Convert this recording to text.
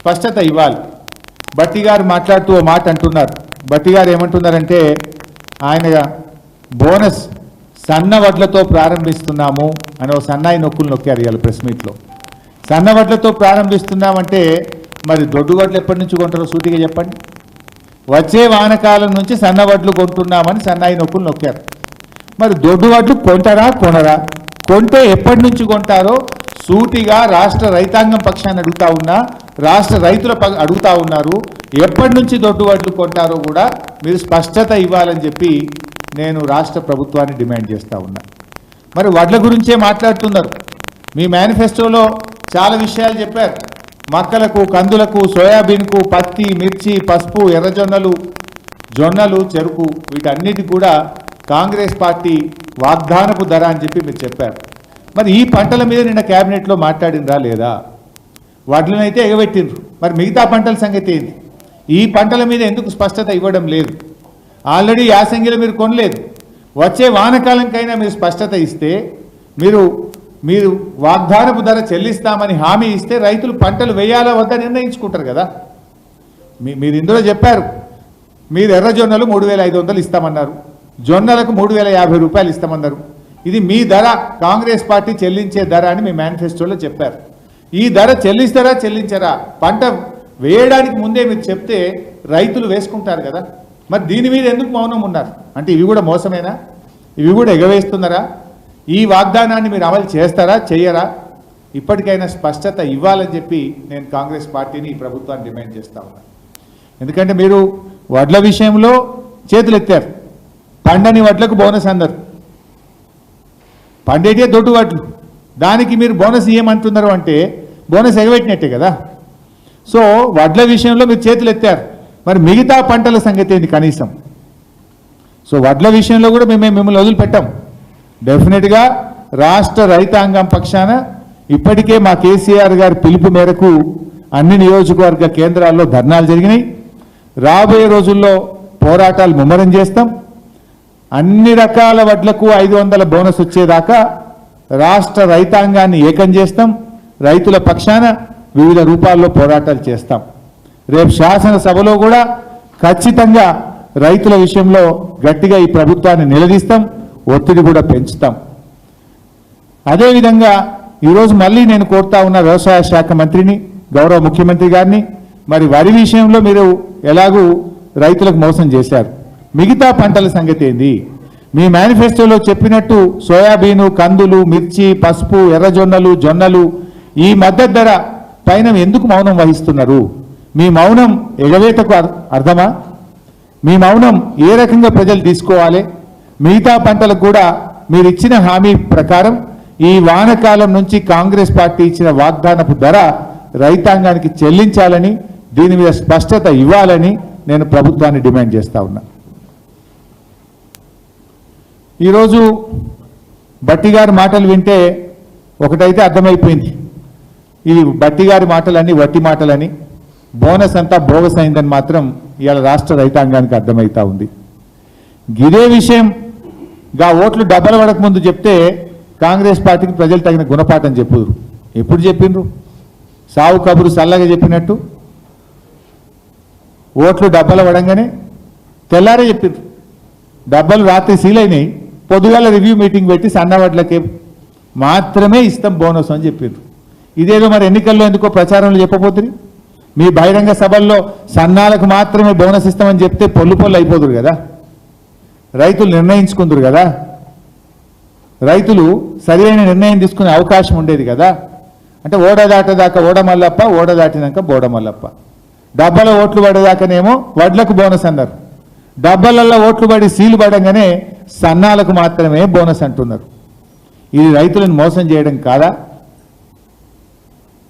స్పష్టత ఇవ్వాలి. బట్టి గారు మాట్లాడుతూ ఓ మాట అంటున్నారు. బట్టి గారు ఏమంటున్నారంటే ఆయన బోనస్ సన్న వడ్లతో ప్రారంభిస్తున్నాము అని ఓ సన్నాయి నొక్కులు నొక్కారు ఇవాళ ప్రెస్ మీట్లో. సన్న వడ్లతో ప్రారంభిస్తున్నామంటే మరి దొడ్డు వడ్లు ఎప్పటి నుంచి కొంటారో సూటిగా చెప్పండి. వచ్చే వానకాలం నుంచి సన్న వడ్లు కొంటున్నామని సన్నాయి నొక్కులు నొక్కారు. మరి దొడ్డు వడ్లు కొంటారా కొనరా? కొంటే ఎప్పటి నుంచి కొంటారో సూటిగా రాష్ట్ర రైతాంగం పక్షాన్ని అడుగుతా ఉన్నా రాష్ట్ర రైతుల ప- అడుగుతా ఉన్నారు ఎప్పటి నుంచి దొడ్డు వడ్లు కొంటారో కూడా మీరు స్పష్టత ఇవ్వాలని చెప్పి నేను రాష్ట్ర ప్రభుత్వాన్ని డిమాండ్ చేస్తూ ఉన్నా. మరి వడ్ల గురించే మాట్లాడుతున్నారు. మీ మేనిఫెస్టోలో చాలా విషయాలు చెప్పారు. మక్కలకు కందులకు సోయాబీన్కు పత్తి మిర్చి పసుపు ఎర్రజొన్నలు జొన్నలు చెరుకు వీటన్నిటి కూడా కాంగ్రెస్ పార్టీ వాగ్దానపు ధర అని చెప్పి మీరు చెప్పారు. మరి ఈ పంటల మీద నిన్న క్యాబినెట్లో మాట్లాడిందా లేదా? వడ్లనైతే ఎగబెట్టిండ్రు. మరి మిగతా పంటల సంగతి ఏంది? ఈ పంటల మీద ఎందుకు స్పష్టత ఇవ్వడం లేదు? ఆల్రెడీ యాసంగిలో మీరు కొనలేదు. వచ్చే వానకాలంకైనా మీరు స్పష్టత ఇస్తే మీరు మీరు వాగ్దానపు ధర చెల్లిస్తామని హామీ ఇస్తే రైతులు పంటలు వేయాలా వద్దా నిర్ణయించుకుంటారు కదా? మీ మీరు ఇందులో చెప్పారు. మీరు ఎర్రజొన్నలు మూడు వేల ఐదు వందలు ఇస్తామన్నారు. జొన్నలకు మూడు వేల యాభై రూపాయలు ఇస్తామన్నారు. ఇది మీ ధర. కాంగ్రెస్ పార్టీ చెల్లించే ధర అని మీ మేనిఫెస్టోలో చెప్పారు. ఈ ధర చెల్లిస్తారా చెల్లించరా? పంట వేయడానికి ముందే మీరు చెప్తే రైతులు వేసుకుంటారు కదా. మరి దీని మీద ఎందుకు మౌనం ఉన్నారు? అంటే ఇవి కూడా మోసమేనా? ఇవి కూడా ఎగవేస్తున్నారా? ఈ వాగ్దానాన్ని మీరు అమలు చేస్తారా చెయ్యరా? ఇప్పటికైనా స్పష్టత ఇవ్వాలని చెప్పి నేను కాంగ్రెస్ పార్టీని ఈ ప్రభుత్వాన్ని డిమాండ్ చేస్తా ఉన్నాను ఎందుకంటే మీరు వడ్ల విషయంలో చేతులు ఎత్తారు పండని వడ్లకు బోనస్ అందరు. పండేటే దొడ్డు వడ్లు. దానికి మీరు బోనస్ ఏమంటున్నారు అంటే బోనస్ ఎగబెట్టినట్టే కదా. సో వడ్ల విషయంలో మీరు చేతులు ఎత్తారు మరి మిగతా పంటల సంగతి ఏంది కనీసం? సో వడ్ల విషయంలో కూడా మేము మిమ్మల్ని వదిలిపెట్టాం. డెఫినెట్గా రాష్ట్ర రైతాంగం పక్షాన ఇప్పటికే మా కేసీఆర్ గారి పిలుపు మేరకు అన్ని నియోజకవర్గ కేంద్రాల్లో ధర్నాలు జరిగినాయి. రాబోయే రోజుల్లో పోరాటాలు ముమ్మరం చేస్తాం. అన్ని రకాల వడ్లకు ఐదు వందల బోనస్ వచ్చేదాకా రాష్ట్ర రైతాంగాన్ని ఏకం చేస్తాం. రైతుల పక్షాన వివిధ రూపాల్లో పోరాటాలు చేస్తాం. రేపు శాసనసభలో కూడా ఖచ్చితంగా రైతుల విషయంలో గట్టిగా ఈ ప్రభుత్వాన్ని నిలదీస్తాం ఒత్తిడి కూడా పెంచుతాం. అదేవిధంగా ఈరోజు మళ్ళీ నేను కోరుతా ఉన్న వ్యవసాయ శాఖ మంత్రిని గౌరవ ముఖ్యమంత్రి గారిని మరి వరి విషయంలో మీరు ఎలాగూ రైతులకు మోసం చేశారు. మిగతా పంటల సంగతి ఏంది? మీ మేనిఫెస్టోలో చెప్పినట్టు సోయాబీను కందులు మిర్చి పసుపు ఎర్రజొన్నలు జొన్నలు ఈ మద్దతు ధర పైన ఎందుకు మౌనం వహిస్తున్నారు? మీ మౌనం ఎగవేతకు అర్- అర్థమా? మీ మౌనం ఏ రకంగా ప్రజలు తీసుకోవాలి? మిగతా పంటలకు కూడా మీరు ఇచ్చిన హామీ ప్రకారం ఈ వానకాలం నుంచి కాంగ్రెస్ పార్టీ ఇచ్చిన వాగ్దానపు ధర రైతాంగానికి చెల్లించాలని దీని మీద స్పష్టత ఇవ్వాలని నేను ప్రభుత్వాన్ని డిమాండ్ చేస్తా ఉన్నా. ఈరోజు బట్టి గారి మాటలు వింటే ఒకటైతే అర్థమైపోయింది. ఈ బట్టి గారి మాటలని వట్టి మాటలని బోనస్ అంతా బోగస్ అయిందని మాత్రం ఇవాళ రాష్ట్ర రైతాంగానికి అర్థమవుతా ఉంది. గిరే విషయం గా ఓట్లు డబ్బల పడక ముందు చెప్తే కాంగ్రెస్ పార్టీకి ప్రజలు తగిన గుణపాఠం చెప్పుదురు ఎప్పుడు చెప్పిండ్రు? సావు కబురు సల్లగా చెప్పినట్టు. ఓట్లు డబ్బల పడంగానే తెల్లారే చెప్పిండ్రు. డబ్బలు రాత్రి సీల్ అయినాయి. పొద్దుగాల రివ్యూ మీటింగ్ పెట్టి సన్నవాట్లకి మాత్రమే ఇస్తాం బోనస్ అని చెప్పిండ్రు. ఇదేదో మరి ఎన్నికల్లో ఎందుకో ప్రచారంలో చెప్పబోతుంది మీ బహిరంగ సభల్లో సన్నాలకు మాత్రమే బోనస్ ఇస్తామని చెప్తే పొల్లు పొల్లు అయిపోదురు కదా? రైతులు నిర్ణయించుకుందరు కదా? రైతులు సరైన నిర్ణయం తీసుకునే అవకాశం ఉండేది కదా? అంటే ఓడ దాటదాకా ఓడ మల్లప్ప ఓడ దాటినాక బోడ మల్లప్ప. డబ్బల ఓట్లు పడేదాకానేమో వడ్లకు బోనస్ అన్నారు. డబ్బలలో ఓట్లు పడి సీలు పడంగానే సన్నాలకు మాత్రమే బోనస్ అంటున్నారు. ఇది రైతులను మోసం చేయడం కాదా?